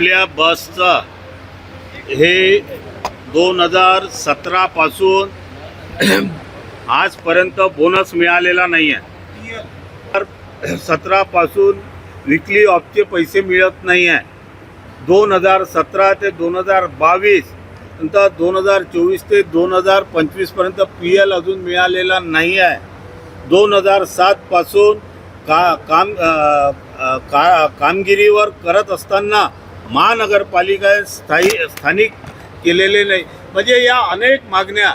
आपल्या बसचं हे दोन हजार सतरापासून आजपर्यंत बोनस मिळालेला नाही आहे तर सतरापासून विकली ऑफचे पैसे मिळत नाही आहे दोन हजार सतरा ते दोन हजार बावीस नंतर दोन हजार चोवीस ते दोन हजार पंचवीसपर्यंत पी एल अजून मिळालेला नाही आहे दोन हजार सातपासून का काम का कामगिरीवर करत असताना महानगरपालिका स्थायी स्थानिक केलेले नाही. म्हणजे या अनेक मागण्या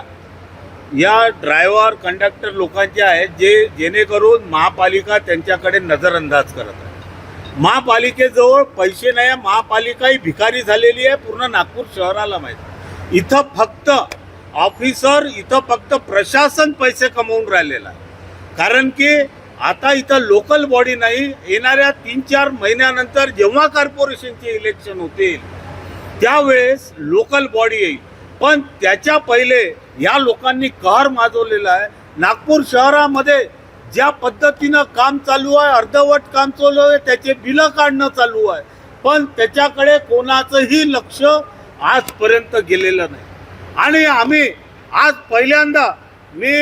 या ड्रायव्हर कंडक्टर लोकांच्या आहेत जे जेणेकरून महापालिका त्यांच्याकडे नजरअंदाज करत आहे. महापालिकेजवळ पैसे नाही आहे महापालिका ही भिकारी झालेली आहे पूर्ण नागपूर शहराला माहीत इथं फक्त ऑफिसर इथं फक्त प्रशासन पैसे कमवून राहिलेलं आहे. कारण की आता इथं लोकल बॉडी नाही येणाऱ्या तीन चार महिन्यानंतर जेव्हा कॉर्पोरेशनचे इलेक्शन होतील त्यावेळेस लोकल बॉडी येईल. पण त्याच्या पहिले या लोकांनी कहर माजवलेला आहे. नागपूर शहरामध्ये ज्या पद्धतीनं काम चालू आहे अर्धवट काम चालू आहे त्याचे बिलं काढणं चालू आहे. पण त्याच्याकडे कोणाचंही लक्ष आजपर्यंत गेलेलं नाही. आणि आम्ही आज पहिल्यांदा मी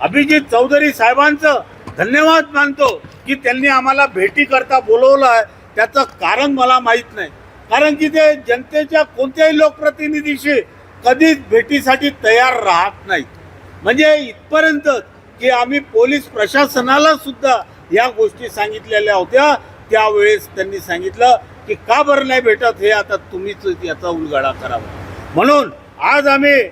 अभिजित चौधरी साहेबांचं धन्यवाद मानतो की त्यांनी आम्हाला भेटी करता बोलवलं आहे. त्याचं कारण मला माहीत नाही. कारण की ते जनतेच्या कोणत्याही लोकप्रतिनिधीशी कधीच भेटीसाठी तयार राहत नाहीत. म्हणजे इथपर्यंत की आम्ही पोलीस प्रशासनाला सुद्धा या गोष्टी सांगितलेल्या होत्या. त्यावेळेस त्यांनी सांगितलं की का बरं नाही भेटत हे आता तुम्हीच याचा उलगडा करावा. म्हणून आज आम्ही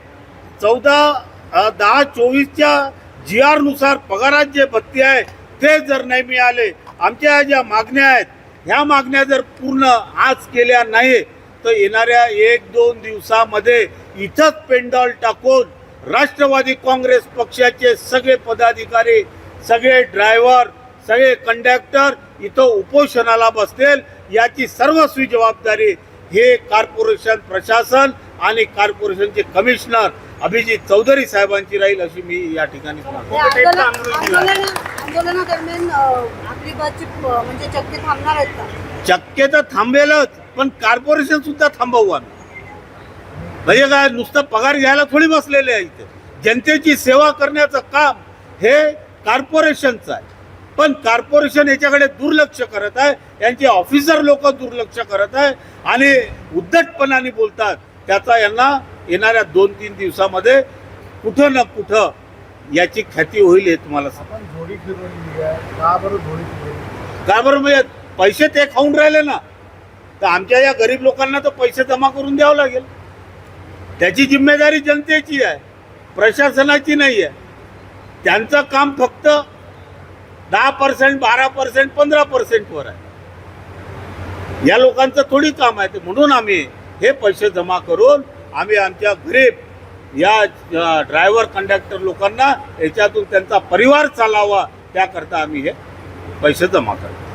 चौदा दहा चोवीसच्या जी आरनुसार पगारात जे भत्ती आहे ते जर नाही मिळाले आमच्या ज्या मागण्या आहेत ह्या मागण्या जर पूर्ण आज केल्या नाही तर येणाऱ्या एक दोन दिवसामध्ये इथंच पेंडॉल टाकून राष्ट्रवादी काँग्रेस पक्षाचे सगळे पदाधिकारी सगळे ड्रायव्हर सगळे कंडक्टर इथं उपोषणाला बसतील याची सर्वस्वी जबाबदारी हे कॉर्पोरेशन प्रशासन आणि कॉर्पोरेशनचे कमिशनर अभिजित चौधरी साहेबांची राहील अशी मी या ठिकाणी आंदोलनादरम्यान म्हणजे चक्की थांबणार आहेत का? शक्य तर थांबेलच पण कॉर्पोरेशन सुद्धा थांबवू आम्ही. म्हणजे काय नुसतं पगार घ्यायला थोडी बसलेले आहे इथे. जनतेची सेवा करण्याचं काम हे कॉर्पोरेशनचं आहे. पण कॉर्पोरेशन याच्याकडे दुर्लक्ष करत आहे यांचे ऑफिसर लोक दुर्लक्ष करत आहे आणि उद्धटपणाने बोलतात त्याचा यांना येणाऱ्या दोन तीन दिवसामध्ये कुठं ना कुठं याची ख्याती होईल हे तुम्हाला का बरं म्हणजे पैसे ते खाऊन राहिले ना तर आमच्या या गरीब लोकांना तर पैसे जमा करून द्यावं लागेल. त्याची जिम्मेदारी जनतेची आहे प्रशासनाची नाही आहे. त्यांचं काम फक्त दहा पर्सेंट बारा पर्सेंट पंधरा पर्सेंटवर आहे. या लोकांचं थोडी काम आहे ते म्हणून आम्ही हे पैसे जमा करून आम्ही आमच्या गरीब या ड्रायव्हर कंडक्टर लोकांना याच्यातून त्यांचा परिवार चालावा त्याकरता आम्ही हे पैसे जमा करतो.